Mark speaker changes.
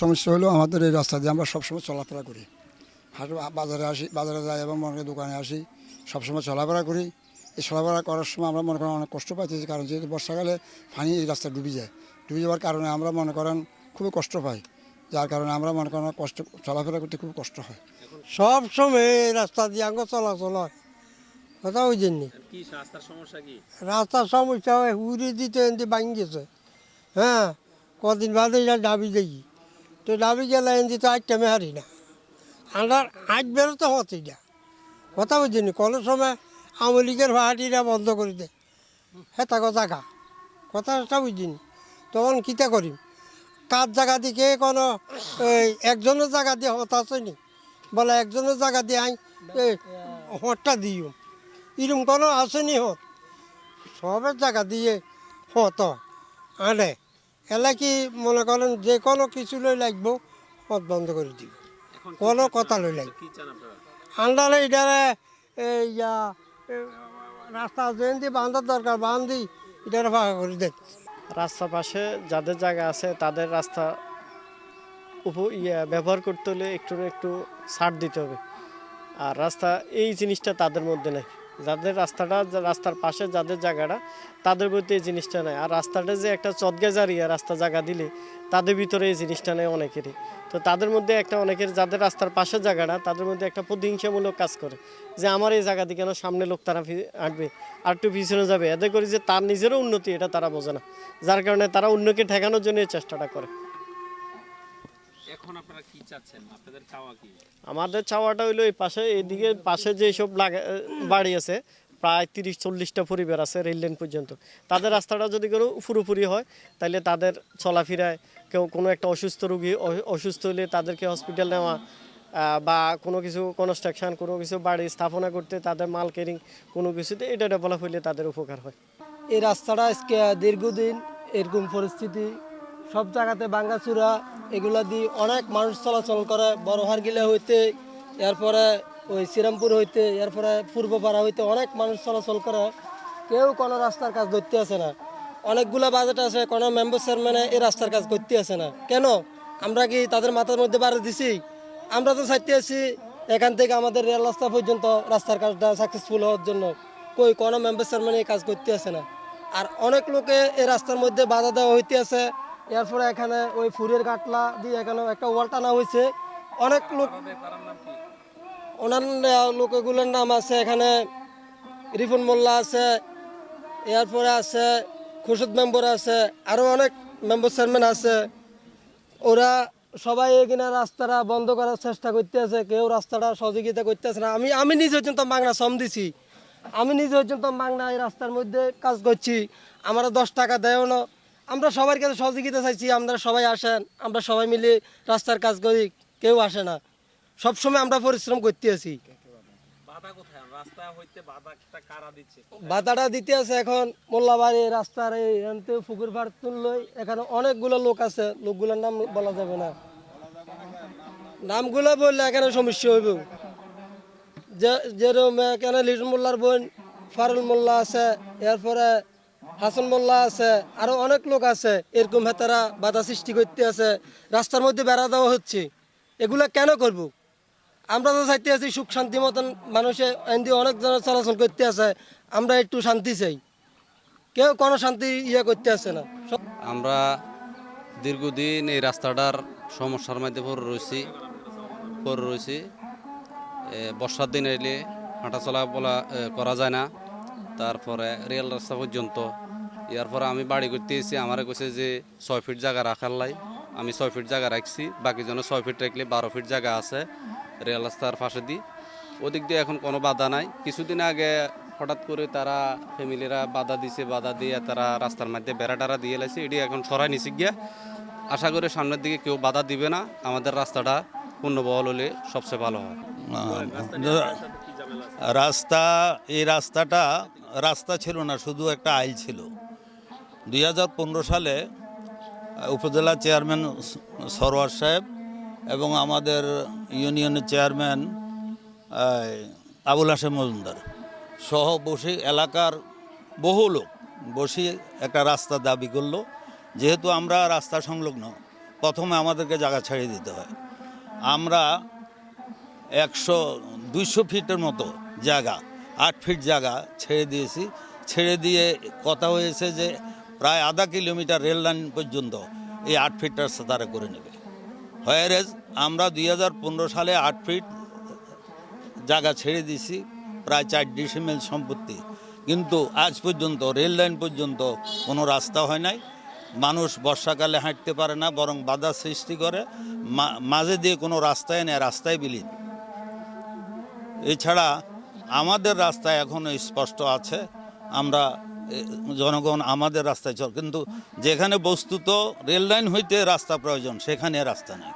Speaker 1: সমস্যা হলো আমাদের এই রাস্তা দিয়ে আমরা সবসময় চলাফেরা করি। হাট বাজারে আসি বাজারে যাই এবং মনে দোকানে আসি সবসময় চলাফেরা করি। এই চলাফেরা করার সময় আমরা মনে করেন অনেক কষ্ট পাইতেছি কারণ যেহেতু বর্ষাকালে পানি এই রাস্তা ডুবে যায়। ডুবে যাওয়ার কারণে আমরা মনে করেন খুবই কষ্ট পাই। যার কারণে আমরা মনে করেন কষ্ট চলাফেরা করতে খুব কষ্ট হয়।
Speaker 2: সব সময় এই রাস্তা দিয়ে আঙ্গ চলাচল হয়। কথা ওই জন্য
Speaker 3: কি রাস্তার সমস্যা কি?
Speaker 2: হয় উড়ে দিতে এনতে ভাঙি গেছে হ্যাঁ কদিন বাদে এটা ডাবি দেখি। তো ডাবি গেলে এনজি তো আটটা হারি না। আন্ডার আট বেরোতে হতে এটা কথা বুঝিনি, কোনো সময় আওয়ামী লীগের ভাড়াটিরা বন্ধ করে দেয় হ্যাঁ তা কথা খা। কথাটা বুঝিনি। তখন কিতা করিম? কার জায়গা দিকে কোনো একজনের জায়গা দিয়ে হত আসেনি বলে একজনের জায়গা দিয়ে আই হটটা দিও। এরকম কোনো আসেনি হত। সবের জায়গা দিয়ে হত। আনে। এলা কি মনে করেন যে কোনো কিছু লই লাগবো পথ বন্ধ করে দিব। কোনো কথা লই? লাগবে।
Speaker 3: কি চান
Speaker 2: আন্ডারে এটারে এই ইয়া, রাস্তা যেন বাঁধার দরকার বান্ধি এটারে ফাঁকা করে দেন।
Speaker 4: রাস্তার পাশে যাদের জায়গা আছে তাদের রাস্তা উপ ইয়ে ব্যবহার করতে হলে একটু না একটু ছাড় দিতে হবে। আর রাস্তা এই জিনিসটা তাদের মধ্যে নেই। যাদের রাস্তাটা, রাস্তার পাশে যাদের জায়গাটা, তাদের মধ্যে এই জিনিসটা নেই। আর রাস্তাটা যে একটা চদগে জারিয়া রাস্তা জায়গা দিলে, তাদের ভিতরে এই জিনিসটা নেই অনেকেরই। তো তাদের মধ্যে একটা অনেকের যাদের রাস্তার পাশে জায়গাটা, তাদের মধ্যে একটা প্রতিহিংসামূলক কাজ করে, যে আমার এই জায়গা কেন সামনে লোক তারা হাঁটবে আর একটু পিছনে যাবে। এতে করে যে তার নিজেরও উন্নতি, এটা তারা বোঝে না। যার কারণে তারা অন্যকে ঠেকানোর জন্য এই চেষ্টাটা করে।
Speaker 3: এখন আপনারা কি চাচ্ছেন? আপনাদের চাওয়া কি?
Speaker 4: আমাদের চাওয়াটা হইল এই পাশে এইদিকে পাশে যে সব বাড়ি আছে প্রায় তিরিশ চল্লিশটা পরিবার আছে রেল লাইন পর্যন্ত। তাদের রাস্তাটা যদি কোনো পুরোপুরি হয় তাহলে তাদের চলাফেরায় কেউ কোনো একটা অসুস্থ রোগী অসুস্থ হলে তাদেরকে হসপিটাল নেওয়া বা কোনো কিছু কনস্ট্রাকশন কোনো কিছু বাড়ি স্থাপনা করতে তাদের মাল কেরিং কোনো কিছুতে এটা ডেভেলপ হইলে তাদের উপকার হয়।
Speaker 5: এই রাস্তাটা আজকে দীর্ঘদিন এরকম পরিস্থিতি সব জায়গাতে ভাঙ্গাচুরা এগুলা দিয়ে অনেক মানুষ চলাচল করে। বড়হার গিলা হইতে, এরপরে ওই শ্রীরামপুর হইতে, এরপরে পূর্বপাড়া হইতে অনেক মানুষ চলাচল করে। কেউ কোনো রাস্তার কাজ ধরতে আসে না। অনেকগুলা বাজেট আছে, কোনো মেম্বার চেয়ারম্যানে এই রাস্তার কাজ করতে আসে না। কেন? আমরা কি তাদের মাথার মধ্যে বাড়ি দিছি? আমরা তো চাইতে আছি, এখান থেকে আমাদের রেল রাস্তা পর্যন্ত রাস্তার কাজটা সাকসেসফুল হওয়ার জন্য। কই কোনো মেম্বার চেয়ারম্যান এই কাজ করতে আসে না। আর অনেক লোকে এই রাস্তার মধ্যে বাধা দেওয়া হইতে আছে এরপরে এখানে ওই ফুরের কাটলা দিয়ে এখানে একটা ওয়াল টানা হয়েছে। অনেক লোক ওনার লোকগুলোর নাম আছে, এখানে রিফন মোল্লা আছে, এরপরে আছে খুরশুদ মেম্বর আছে আরও অনেক মেম্বার চেয়ারম্যান আছে। ওরা সবাই এখানে রাস্তাটা বন্ধ করার চেষ্টা করতে আছে কেউ রাস্তাটা সহযোগিতা করতে আছে না। আমি আমি নিজে পর্যন্ত মাংনা শ্রম দিছি। আমি নিজে পর্যন্ত মাংনা এই রাস্তার মধ্যে কাজ করছি। আমরা দশ টাকা দেয়ও না। আমরা সবার কাছে সহযোগিতা চাইছি আমরা সবাই আসেন আমরা সবাই মিলে রাস্তার কাজ করি কেউ আসে না। সবসময় আমরা পরিশ্রম করতে আছি।
Speaker 3: বাধাটা
Speaker 5: দিতে আছে এখন মোল্লাবাড়ি রাস্তার এই পুকুর পাড় তুললই এখানে অনেকগুলো লোক আছে লোকগুলোর নাম বলা যাবে না। নামগুলো বললে এখানে সমস্যা হইব। যে যেরকম এখানে লিটন মোল্লার বোন ফারুল মোল্লা আছে এরপরে হাসান মোল্লা আছে, আরও অনেক লোক আছে, এরকম হেতারা বাধা সৃষ্টি করতে আছে, রাস্তার মধ্যে বেড়া দেওয়া হচ্ছে। এগুলা কেন করব? আমরা তো চাইতে আছি সুখ শান্তি মতন মানুষে এমনি অনেক জন চলাচল করতে আছে, আমরা একটু শান্তি চাই। কেউ কোনো শান্তি ইয়ে করতে আছে না।
Speaker 6: আমরা দীর্ঘদিন এই রাস্তাটার সমস্যার মধ্যে পড়ে রয়েছি পড়ে রয়েছি। বর্ষার দিন এলে হাঁটা চলা বলা করা যায় না। তারপরে রেল রাস্তা পর্যন্ত ইয়ার পরে আমি বাড়ি করতে এসেছি আমার কইছে যে ছয় ফিট জায়গা রাখার লাই আমি ছয় ফিট জায়গা রাখছি বাকি জন্য ছয় ফিট রাখলে বারো ফিট জায়গা আছে রেল রাস্তার পাশে দিয়ে ওদিক দিয়ে এখন কোনো বাধা নাই কিছুদিন আগে হঠাৎ করে তারা ফ্যামিলিরা বাধা দিছে বাধা দিয়ে তারা রাস্তার মধ্যে বেড়া টারা দিয়ে লাইছে এটি এখন সরাই নিছে গিয়া আশা করি সামনের দিকে কেউ বাধা দিবে না আমাদের রাস্তাটা পূর্ণবহল হলে সবচেয়ে ভালো হয়
Speaker 7: রাস্তা এই রাস্তাটা রাস্তা ছিল না, শুধু একটা আইল ছিল। দুই হাজার পনেরো সালে উপজেলা চেয়ারম্যান সরোয়ার সাহেব এবং আমাদের ইউনিয়নের চেয়ারম্যান আবুল হাসেম মজুমদার সহ বসে এলাকার বহু লোক বসে একটা রাস্তা দাবি করল, যেহেতু আমরা রাস্তা সংলগ্ন, প্রথমে আমাদেরকে জায়গা ছেড়ে দিতে হয়। আমরা একশো, দুইশো ফিটের মতো জায়গা আট ফিট জায়গা ছেড়ে দিয়েছি। ছেড়ে দিয়ে কথা হয়েছে যে প্রায় আধা কিলোমিটার রেল লাইন পর্যন্ত এই আট ফিট রাস্তা তারা করে নেবে। হয়ারেজ আমরা দুই হাজার পনেরো সালে আট ফিট জায়গা ছেড়ে দিছি প্রায় চার ডিসিমেল সম্পত্তি। কিন্তু আজ পর্যন্ত, রেল লাইন পর্যন্ত কোনো রাস্তা হয় নাই। মানুষ বর্ষাকালে হাঁটতে পারে না, বরং বাধা সৃষ্টি করে। মাঝে দিয়ে কোনো রাস্তায় নেয় রাস্তায় বিলীন। এছাড়া আমাদের রাস্তা এখনও স্পষ্ট আছে। আমরা জনগণ আমাদের রাস্তায় চল, কিন্তু যেখানে বস্তুত রেল লাইন হইতে রাস্তা প্রয়োজন, সেখানে রাস্তা নাই।